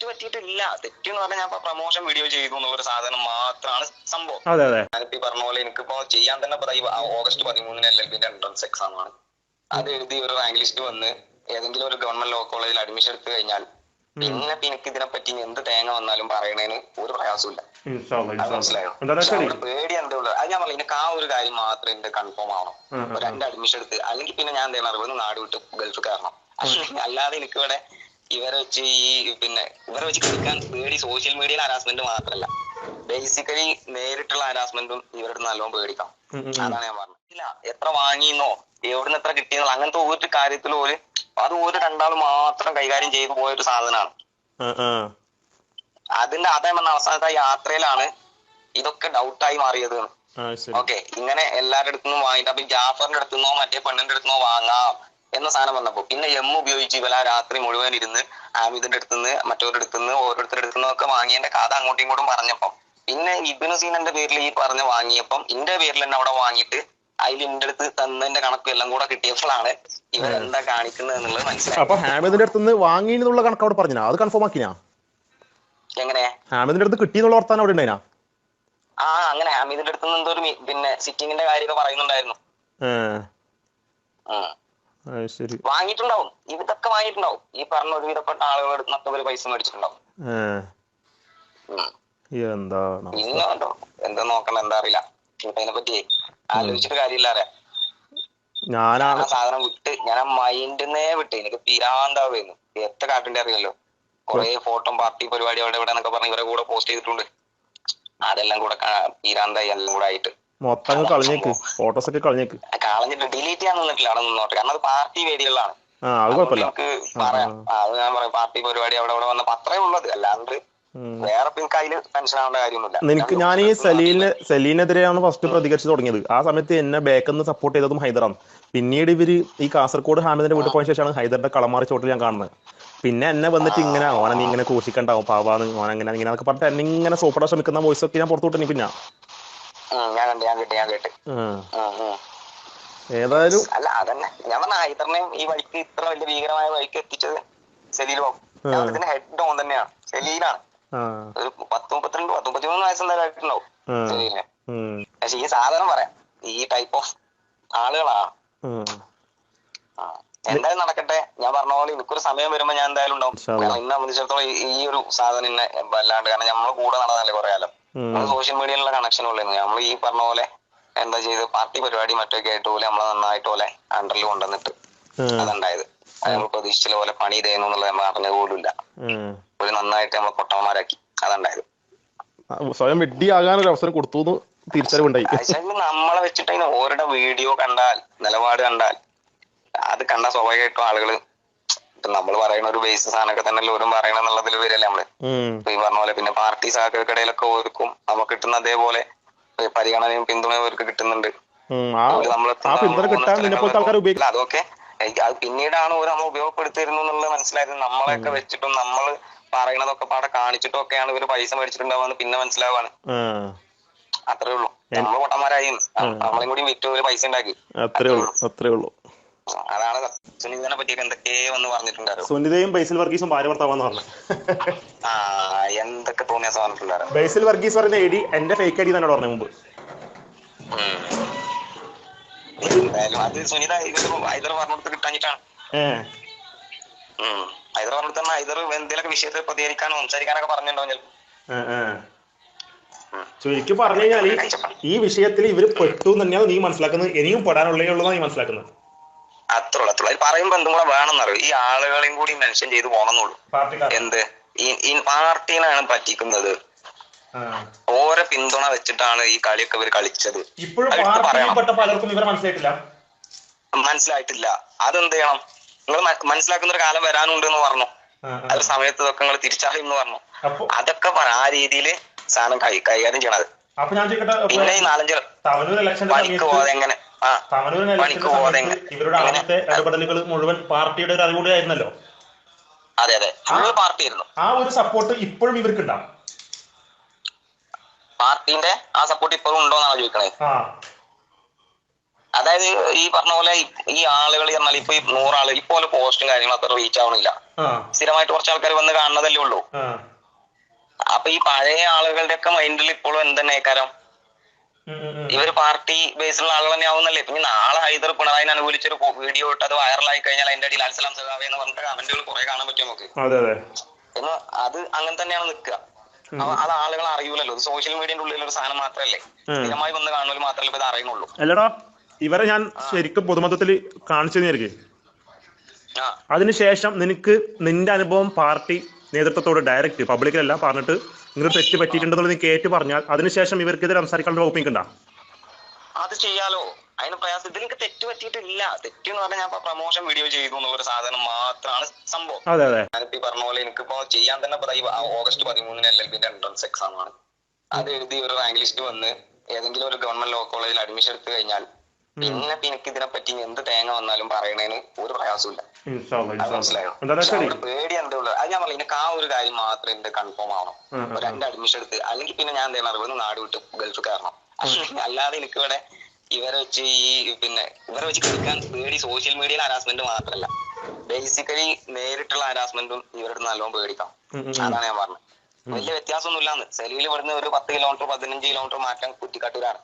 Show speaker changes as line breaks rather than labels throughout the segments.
തെറ്റ് പറ്റിയിട്ടില്ല. തെറ്റ് എന്ന് പറഞ്ഞാൽ ഞാൻ പ്രൊമോഷൻ വീഡിയോ ചെയ്തു എന്നുള്ള സാധനം മാത്രമാണ് സംഭവം.
അതെ അതെ.
ഞാനിപ്പോ ഈ പറഞ്ഞ പോലെ എനിക്കിപ്പോ ചെയ്യാൻ തന്നെ ഓഗസ്റ്റ് പതിമൂന്നിന് എൽ എൽ ബിന്റെ എൻട്രൻസ് എക്സാം ആണ്. അത് എഴുതി ഒരു റാങ്ക് ലിസ്റ്റ് വന്ന് ഏതെങ്കിലും ഒരു ഗവൺമെന്റ് ലോ കോളേജിൽ അഡ്മിഷൻ എടുത്തു കഴിഞ്ഞാൽ പിന്നെ എനിക്ക് ഇതിനെ പറ്റി എന്ത് തേങ്ങ വന്നാലും പറയണേന് ഒരു പ്രയാസമില്ല. മനസ്സിലായോ? പേടി എന്തേ ഉള്ളത് അത് ഞാൻ പറഞ്ഞു എനിക്ക് ആ ഒരു കാര്യം മാത്രം എന്റെ കൺഫേം ആവണം. രണ്ട് അഡ്മിഷൻ എടുത്ത് അല്ലെങ്കിൽ പിന്നെ ഞാൻ എന്താണ് അറിവ് നാട് വിട്ട് ഗൾഫ് കയറണം. അല്ലാതെ എനിക്ക് ഇവിടെ ഇവരെ വെച്ച് ഈ പിന്നെ ഇവരെ വെച്ച് കളിക്കാൻ പേടി സോഷ്യൽ മീഡിയയിലെ ഹരാസ്മെന്റ് മാത്രമല്ല ബേസിക്കലി നേരിട്ടുള്ള ഹരാസ്മെന്റും ഇവരുടെ നല്ലോണം
പേടിക്കാം.
അതാണ് ഞാൻ പറഞ്ഞത്. ഇല്ല എത്ര വാങ്ങിയെന്നോ എവിടുന്ന് എത്ര കിട്ടിയെന്നോ അങ്ങനത്തെ ഒരു കാര്യത്തിലും ഒരു അത് ഒരു രണ്ടാൾ മാത്രം കൈകാര്യം ചെയ്തു പോയ ഒരു സാധനമാണ്. അതിന്റെ അതേ വന്ന അവസാനത്തെ യാത്രയിലാണ് ഇതൊക്കെ ഡൗട്ടായി മാറിയത്. ഓക്കെ ഇങ്ങനെ എല്ലാവരുടെ അടുത്തുനിന്നും വാങ്ങിട്ട് അപ്പൊ ജാഫറിന്റെ അടുത്തുനിന്നോ മറ്റേ പെണ്ണിന്റെ അടുത്തുനിന്നോ വാങ്ങാം. എന്ന സാധനം വന്നപ്പോ. പിന്നെ എം ഉപയോഗിച്ച് ഇവല രാത്രി മുഴുവൻ ഇരുന്ന് ആമിദിന്റെ അടുത്തുനിന്ന് മറ്റവരുടെ അടുത്തുനിന്ന് ഓരോരുത്തരുടെ അടുത്തുനിന്ന് ഒക്കെ വാങ്ങിയതിന്റെ കഥ അങ്ങോട്ടും ഇങ്ങോട്ടും പറഞ്ഞപ്പം. പിന്നെ ഇബിനു സീനന്റെ പേരിൽ ഈ പറഞ്ഞ് വാങ്ങിയപ്പം ഇന്റെ പേരിൽ തന്നെ അവിടെ വാങ്ങിയിട്ട് അതിൽ ഇന്റെ അടുത്ത് തന്നതിന്റെ കണക്കും എല്ലാം കൂടെ കിട്ടിയപ്പോഴാണ് ഇവരെന്താ കാണിക്കുന്നത് എന്നുള്ളത് മനസ്സിലായി
അപ്പൊ ഹാമിദിന്റെ അടുത്ത് വാങ്ങി എന്നുള്ള കണക്ക് അവിടെ പറഞ്ഞാ അത് കൺഫേം ആക്കിനാ?
എങ്ങനെ?
ഹാമിദിന്റെ അടുത്ത് കിട്ടിയെന്നുള്ള വർത്താനം അവിടെ ഉണ്ടായിനാ?
ആ അങ്ങനെ. ഹാമിദിന്റെ അടുത്ത് എന്തോ ഒരു പിന്നെ സിറ്റിങ്ങിന്റെ കാര്യമൊക്കെ പറയുന്നുണ്ടായിരുന്നു. വാങ്ങിയിട്ടുണ്ടാവും. ഇതൊക്കെ വാങ്ങിയിട്ടുണ്ടാവും. ഈ പറഞ്ഞ ഒരുവിധപ്പെട്ട ആളുകളുടെ അടുത്ത് ഒരു പൈസ മേടിച്ചിട്ടുണ്ടാവും.
എന്താണ്?
എന്താ നോക്കണ്ട എന്താ അറിയില്ല. ഇതിനെ അതിനെ പറ്റി ആലോചിച്ചിട്ട് കാര്യമില്ല അറിയാം.
ഞാനാണ്
സാധനം വിട്ട് ഞാൻ മൈൻഡിനെ മൈൻഡിന്നേ വിട്ട് എനിക്ക് പിരാന്താവുന്നു എത്ര കാട്ടിന്റെ അറിയല്ലോ കൊറേ ഫോട്ടോ പാർട്ടി പരിപാടി അവിടെ ഇവിടെ എന്നൊക്കെ പറഞ്ഞ് ഇവരെ കൂടെ പോസ്റ്റ് ചെയ്തിട്ടുണ്ട്. അതെല്ലാം കൂടെ തീരാണ്ടായി എല്ലാം കൂടെ ആയിട്ട്.
മൊത്തം കളഞ്ഞേക്ക് ഫോട്ടോസ് ഒക്കെ കളഞ്ഞേക്ക്.
കളഞ്ഞിട്ട് ഡിലീറ്റ് ചെയ്യാൻ നിന്നിട്ടില്ല. അവിടെ നിന്നോട്ട് കാരണം അത് പാർട്ടി വേദികളിലാണ്.
ആ അത് കുഴപ്പമില്ല.
പറയാം. അത് ഞാൻ പറയാം. പാർട്ടി പരിപാടി അവിടെ ഇവിടെ വന്നപ്പോ അത്രേ ഉള്ളത്. അല്ലാണ്ട്. വേറെ പിന്നെ അതിൽ ടെൻഷൻ ആവേണ്ട കാര്യമൊന്നുമില്ല.
നിനക്ക് ഞാൻ ഈ സലീലിന് സലീലിനെതിരെയാണ് ഫസ്റ്റ് പ്രതികരിച്ചു തുടങ്ങിയത്. ആ സമയത്ത് എന്നെ ബാക്കിൽ നിന്ന് സപ്പോർട്ട് ചെയ്തതും ഹൈദറാണ് പിന്നീട് ഇവർ ഈ കാസർഗോഡ് ഹാമിദിന്റെ വീട്ടിൽ പോയ ശേഷമാണ് ഹൈദറിന്റെ കളമാറി ചോട്ടിൽ ഞാൻ കാണുന്നത്. പിന്നെ എന്നെ വന്നിട്ട് ഇങ്ങനെ ഓനെ നീ ഇങ്ങനെ കൂഷിക്കണ്ടാവും പാവാന്ന് ഓനെ അങ്ങനെ ഇങ്ങനെ എന്നൊക്കെ പറഞ്ഞിട്ട് എന്നെ ഇങ്ങനെ സോപ്പിടാൻ ശ്രമിക്കുന്ന വോയിസ് ഒക്കെ ഞാൻ പുറത്തു വിട്ടു പിന്നെ.
ഞാൻ കണ്ടു ഞാൻ കേട്ട് ഞാൻ കേട്ട്.
ഏതായാലും
അല്ല അതന്നെ. ഞാൻ പറഞ്ഞ ഹൈദറിനെയും ഈ വഴിക്ക് ഇത്ര വലിയ ഭീകരമായ വഴിക്ക് എത്തിച്ചത് സെലീലോ. ഇതിന്റെ ഹെഡ് ഓൺ തന്നെയാണ് സെലീലാണ്. ഒരു പത്ത് മുപ്പത്തിരണ്ട് പത്ത് മുപ്പത്തിമൂന്ന് വയസ്സ് എന്തായാലും ആയിട്ടുണ്ടാവും സെലീലിന് പക്ഷെ ഈ സാധനം പറയാം. ഈ ടൈപ്പ് ഓഫ് ആളുകളാ. എന്തായാലും നടക്കട്ടെ. ഞാൻ പറഞ്ഞ പോലെ എനിക്കൊരു സമയം വരുമ്പോ ഞാൻ എന്തായാലും ഉണ്ടാവും. കാരണം ഇന്നെ സംബന്ധിച്ചിടത്തോളം ഈ- ഒരു സാധനം ഇന്നെ വല്ലാണ്ട് കാരണം നമ്മളെ കൂടെ നടന്നല്ലേ കുറെ കാലം. സോഷ്യൽ മീഡിയയിലുള്ള കണക്ഷൻ ഉള്ളായിരുന്നു നമ്മൾ ഈ പറഞ്ഞ പോലെ എന്താ ചെയ്ത് പാർട്ടി പരിപാടി മറ്റൊക്കെ ആയിട്ട് പോലെ നമ്മളെ നന്നായിട്ട് പോലെ അണ്ടറിൽ കൊണ്ടുവന്നിട്ട് അതുണ്ടായത്. അത് നമ്മൾ പ്രതീക്ഷിച്ച പോലെ പണി ചെയ്യുന്നു എന്നുള്ളത് നമ്മൾ അറിഞ്ഞത് പോലുമില്ല. ഒരു നന്നായിട്ട് നമ്മൾ പൊട്ടന്മാരാക്കി. അതുണ്ടായത്.
സ്വയം വെഡ്ഡിയാകാനൊരു അവസരം കൊടുത്തു തിരിച്ചറിവുണ്ടായി.
നമ്മളെ വെച്ചിട്ട് ഓരുടെ വീഡിയോ കണ്ടാൽ നിലപാട് കണ്ടാൽ അത് കണ്ട സ്വാഭാവികമായിട്ടും ആളുകൾ ഇപ്പൊ നമ്മൾ പറയുന്ന ഒരു ബേസ് സാധനമൊക്കെ തന്നെ ഓരും പറയണം എന്നുള്ളതിൽ വരല്ലേ നമ്മൾ? ഈ പറഞ്ഞ പോലെ പിന്നെ പാർട്ടി സഹകൾക്കിടയിലൊക്കെ ഓർക്കും. നമുക്ക് കിട്ടുന്ന അതേപോലെ പരിഗണനയും പിന്തുണയും അവർക്ക് കിട്ടുന്നുണ്ട്. നമ്മളെ അതൊക്കെ. പിന്നീടാണ് ഓരോ നമ്മൾ ഉപയോഗപ്പെടുത്തിയിരുന്നു എന്നുള്ളത് മനസ്സിലായത്. നമ്മളെയൊക്കെ വെച്ചിട്ടും നമ്മൾ പറയണതൊക്കെ പാടെ കാണിച്ചിട്ടും ഒക്കെയാണ് ഇവർ പൈസ മേടിച്ചിട്ടുണ്ടാവുന്നത് പിന്നെ മനസ്സിലാവാണ്. അത്രേ ഉള്ളൂ. നമ്മൾ പൊട്ടന്മാരായി. നമ്മളെയും കൂടി വിറ്റ് ഒരു പൈസ ഉണ്ടാക്കി.
അത്രേ ഉള്ളൂ. അത്രേ ഉള്ളൂ.
അതാണ് സുനിതനെ പറ്റിയൊക്കെ എന്തൊക്കെ ഒന്ന് പറഞ്ഞിട്ടുണ്ടായിരുന്നു.
സുനിതയും ബൈസിൽ വർഗീസും ഭാര്യ ഭർത്താവാന്ന് പറഞ്ഞു.
ആ എന്തൊക്കെ തോന്നിയ പറഞ്ഞിട്ടുണ്ടായിരുന്നു.
ബൈസിൽ വർഗീസ് പറഞ്ഞ ഐഡി എന്റെ ഫേക്ക് ഡി തന്നെ പറഞ്ഞു മുമ്പ്.
അത് സുനിത ഇവർ ഹൈദർ പറഞ്ഞിടത്ത് കിട്ടാഞ്ഞിട്ടാണ്.
ഏഹ്
ഉം. ഹൈദർ പറഞ്ഞിട്ട് തന്നെ ഹൈദർ എന്തെങ്കിലുമൊക്കെ വിഷയത്തിൽ പ്രതികരിക്കാനോ സംസാരിക്കാനൊക്കെ പറഞ്ഞിട്ടുണ്ടാവും ചിലപ്പോ?
ചുരുക്കി പറഞ്ഞു കഴിഞ്ഞാൽ ഈ വിഷയത്തിൽ ഇവർ പെട്ടു തന്നെയാണ് നീ മനസ്സിലാക്കുന്നത്. ഇനിയും പെടാനുള്ളേ ഉള്ളതാണ് നീ മനസ്സിലാക്കുന്നത്.
അത്ര ഉള്ളു അത്ര. അത് പറയുമ്പോ എന്തും കൂടെ വേണമെന്നറിയോ? ഈ ആളുകളെയും കൂടി മെൻഷൻ ചെയ്ത്
പോണെന്നുള്ളൂ
എന്ത്? ഈ പാർട്ടീനാണ് പറ്റിക്കുന്നത്. ഓരോ പിന്തുണ വെച്ചിട്ടാണ് ഈ കളിയൊക്കെ ഇവർ കളിച്ചത്.
പലർക്കും മനസ്സിലായിട്ടില്ല.
മനസ്സിലായിട്ടില്ല. അതെന്ത് ചെയ്യണം? നിങ്ങൾ മനസ്സിലാക്കുന്ന ഒരു കാലം വരാനുണ്ട് എന്ന് പറഞ്ഞു. അത് സമയത്ത് ഇതൊക്കെ നിങ്ങൾ തിരിച്ചറിയും എന്ന് പറഞ്ഞു. അതൊക്കെ ആ രീതിയിൽ സാധനം കൈകാര്യം ചെയ്യണത് പിന്നെ ഈ നാലഞ്ച് പണിക്ക് പോകാതെ എങ്ങനെ?
സമയത്ത് ഇവരുടെ ആദ്യത്തെ ഇടപെടലുകൾ മുഴുവൻ പാർട്ടിയുടെ ഒരു അറിവുകൂടി ആയിരുന്നല്ലോ?
അതെ അതെ. ഫുള്ള് പാർട്ടി ആയിരുന്നു
ആ ഒരു സപ്പോർട്ട് ഇപ്പോഴും ഇവർക്ക് ഉണ്ടാവും
പാർട്ടിന്റെ ആ സപ്പോർട്ട് ഇപ്പോഴും ഉണ്ടോന്നാണ് ചോദിക്കണേ. അതായത് ഈ പറഞ്ഞ പോലെ ഈ- ആളുകൾ പറഞ്ഞാൽ ഇപ്പൊ ഈ നൂറാൾ ഇപ്പൊ പോസ്റ്റും കാര്യങ്ങളും അത്ര റീച്ച് ആവണില്ല സ്ഥിരമായിട്ട് കുറച്ച് ആൾക്കാർ വന്ന് കാണുന്നതല്ലേ ഉള്ളൂ. അപ്പൊ ഈ പഴയ ആളുകളുടെ ഒക്കെ മൈൻഡിൽ ഇപ്പോഴും
ഉം, ഉം.
ഇവർ പാർട്ടി ബേസിലുള്ള ആളുകൾ തന്നെ ആവുന്നല്ലേ? പിന്നെ നാളെ ഹൈദർ പിണറായിനെ അനുകൂലിച്ചൊരു വീഡിയോ ഇട്ട് അത് വൈറലായി കഴിഞ്ഞാൽ അതിന്റെ അടിയിൽ അൽസലാം സഖാവേ എന്ന് പറഞ്ഞിട്ട് കമന്റുകൾ കുറെ കാണാൻ പറ്റും നമുക്ക്. എന്ന് അത്. അങ്ങനെ തന്നെയാണ് നിൽക്കുക. അത് ആളുകൾ അറിയൂലല്ലോ. ഇത് സോഷ്യൽ മീഡിയന്റെ ഉള്ളിൽ ഒരു സാധനം
മാത്രല്ലേ.
സ്ഥിരമായി വന്ന് കാണുന്നവർ മാത്രമല്ലേ ഇത് അറിയുന്നുള്ളൂ.
അല്ലടാ ഇവരെ ഞാൻ ശരിക്കും പൊതുമൊത്തത്തിൽ കാണിച്ചു തന്നെയായിരിക്കും. അതിനുശേഷം നിനക്ക് നിന്റെ അനുഭവം പാർട്ടി നേതൃത്വത്തോട് ഡയറക്റ്റ് പബ്ലിക്കിലെല്ലാം പറഞ്ഞിട്ട് നിങ്ങൾ തെറ്റ് പറ്റിയിട്ടുണ്ടെന്നുള്ളത് നീ കേട്ട് പറഞ്ഞാൽ അതിനുശേഷം ഇവർക്കെതിരെ സംസാരിക്കാനുള്ള ഒപ്പിക്കണ്ട
അത് ചെയ്യാലോ. അതിന് പ്രയാസം. ഇതിൽ എനിക്ക് തെറ്റ് പറ്റിയിട്ടില്ല. തെറ്റ് എന്ന് പറഞ്ഞാൽ ഞാൻ പ്രമോഷൻ വീഡിയോ ചെയ്തു എന്നുള്ള ഒരു സാധനം മാത്രമാണ് സംഭവം.
അതെ അതെ.
ഞാനിപ്പോ ഈ പറഞ്ഞ പോലെ എനിക്കിപ്പോ ചെയ്യാൻ തന്നെ ഓഗസ്റ്റ് പതിമൂന്നിന് എൽ എൽ ബിന്റെ എൻട്രൻസ് എക്സാം ആണ്. അത് എഴുതി ഒരു റാങ്ക് ലിസ്റ്റ് വന്ന് ഏതെങ്കിലും ഒരു ഗവൺമെന്റ് ലോ കോളേജിൽ അഡ്മിഷൻ എടുത്തു കഴിഞ്ഞാൽ പിന്നെ പിന്നെ എനിക്ക് ഇതിനെ പറ്റി എന്ത് തേങ്ങ വന്നാലും പറയണേന് ഒരു പ്രയാസമില്ല. മനസ്സിലായോ? പേടി എന്തേ ഉള്ളത് അത് ഞാൻ പറഞ്ഞു ആ ഒരു കാര്യം മാത്രം എന്ത് കൺഫേം ആവണം. രണ്ട് അഡ്മിഷൻ എടുത്ത് അല്ലെങ്കിൽ പിന്നെ ഞാൻ എന്താ അറിവ് നാട് വിട്ട് ഗൾഫ് കയറണം. അല്ലാതെ എനിക്ക് ഇവിടെ ഇവരെ വെച്ച് ഈ പിന്നെ ഇവരെ വെച്ച് കളിക്കാൻ പേടി സോഷ്യൽ മീഡിയയിൽ ഹരാസ്മെന്റ് മാത്രമല്ല ബേസിക്കലി നേരിട്ടുള്ള ഹരാസ്മെന്റും ഇവരുടെ നല്ലോണം പേടിക്കാം. അതാണ് ഞാൻ പറഞ്ഞത്. വലിയ വ്യത്യാസമൊന്നുമില്ലാന്ന്. സെലിയിൽ ഇവിടുന്ന് ഒരു പത്ത് കിലോമീറ്റർ പതിനഞ്ച് കിലോമീറ്റർ മാറ്റാൻ കുറ്റിക്കാട്ടൂരാണ്.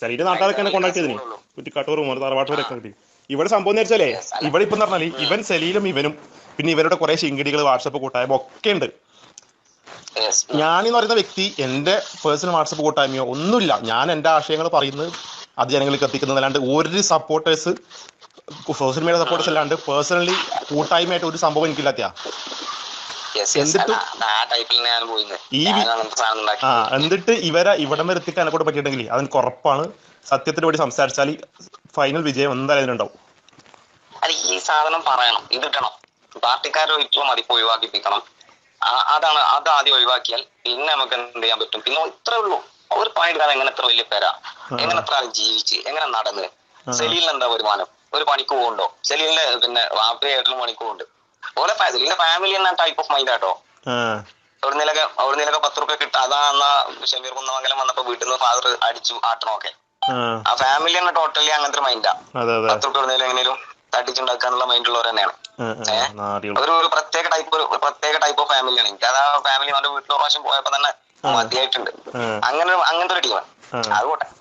ചിലര് നാട്ടുകാരൊക്കെ എന്നെ കോണ്ടാക്ട് ചെയ്തിന്. കുറ്റിക്കാട്ടൂർ മോർ തറവാട്ടൂരൊക്കെ കിട്ടി. ഇവിടെ സംഭവം എന്ന് വെച്ചാലേ ഇവിടെ ഇപ്പൊ പറഞ്ഞാൽ ഇവൻ സലീലും ഇവനും പിന്നെ ഇവരുടെ കുറെ ശിങ്കിടികൾ വാട്സപ്പ് കൂട്ടായ്മ ഒക്കെ ഉണ്ട്.
ഞാൻ
എന്ന് പറയുന്ന വ്യക്തി എന്റെ പേഴ്സണൽ വാട്സപ്പ് കൂട്ടായ്മയോ ഒന്നുമില്ല. ഞാൻ എന്റെ ആശയങ്ങൾ പറയുന്നത് അത് ജനങ്ങൾക്ക് എത്തിക്കുന്നത് അല്ലാണ്ട് ഒരു സപ്പോർട്ടേഴ്സ് സോഷ്യൽ മീഡിയ സപ്പോർട്ടേഴ്സ് അല്ലാണ്ട് പേഴ്സണലി കൂട്ടായ്മയായിട്ട് ഒരു സംഭവം എനിക്കില്ലാത്തയാ.
yes.
എന്നിട്ടും- ഈ ആ എന്നിട്ട് ഇവരെ ഇവിടം വരെ എത്തിക്കാൻ എന്നെ കൊണ്ട് പറ്റിയിട്ടുണ്ടെങ്കിൽ അതെനിക്ക് ഉറപ്പാണ് സത്യത്തിന് വേണ്ടി സംസാരിച്ചാൽ ഫൈനൽ വിജയം എന്തായാലും ഉണ്ടാവും.
അല്ല ഈ സാധനം പറയണം. ഇതിട്ടണം പാർട്ടിക്കാരെ ഒരിക്കലും മതിപ്പ് ഒഴിവാക്കിപ്പിക്കണം. അതാണ് അത് ആദ്യം ഒഴിവാക്കിയാൽ പിന്നെ നമുക്ക് എന്ത് ചെയ്യാൻ പറ്റും? പിന്നെ ഇത്രേ ഉള്ളൂ. ഒരു പണി എടുക്കാതെ എങ്ങനെ എത്ര വലിയ പേരാ? എങ്ങനെ എത്ര ജീവിച്ച്? എങ്ങനെ നടന്ന്? സെലീലിന് എന്താ വരുമാനം? ഒരു പണിക്ക് പോകുന്നുണ്ടോ സെലീലിന്റെ പിന്നെ വാപ്പയായിട്ടുള്ള പണിക്ക് പോകുന്നുണ്ട് ഓലെ സെലീലിന്റെ ഫാമിലി എന്ന ടൈപ്പ് ഓഫ് മൈൻഡ് ആട്ടോ. എവിടുന്നേലൊക്കെ എവിടുന്നേലൊക്കെ പത്ത് റുപ്യ കിട്ടും അതാ എന്നാ ഷമീർ കുന്നമംഗലം വന്നപ്പോ വീട്ടിൽ നിന്ന് ഫാദർ അടിച്ചു ആട്ടണമൊക്കെ.
ആ.
ഫാമിലി തന്നെ ടോട്ടലി അങ്ങനത്തെ ഒരു മൈൻഡാ പത്ത് റുപ്യ എവിടുന്നേലും എങ്ങനെയും തട്ടിച്ചുണ്ടാക്കാനുള്ള മൈൻഡുള്ളവർ തന്നെയാണ്.
ആ, ആ, നാറികൾ.
ഒരു ഒരു പ്രത്യേക ടൈപ്പ് ഒരു പ്രത്യേക ടൈപ്പ് ഓഫ് ഫാമിലിയാണ് എനിക്ക് അത് ആ ഫാമിലി അവന്റെ വീട്ടിൽ പ്രാവശ്യം പോയപ്പോ തന്നെ മതിയായിട്ടുണ്ട്. അങ്ങനെ അങ്ങനത്തെ ഒരു ടീമാണ്. അതുകൊട്ടെ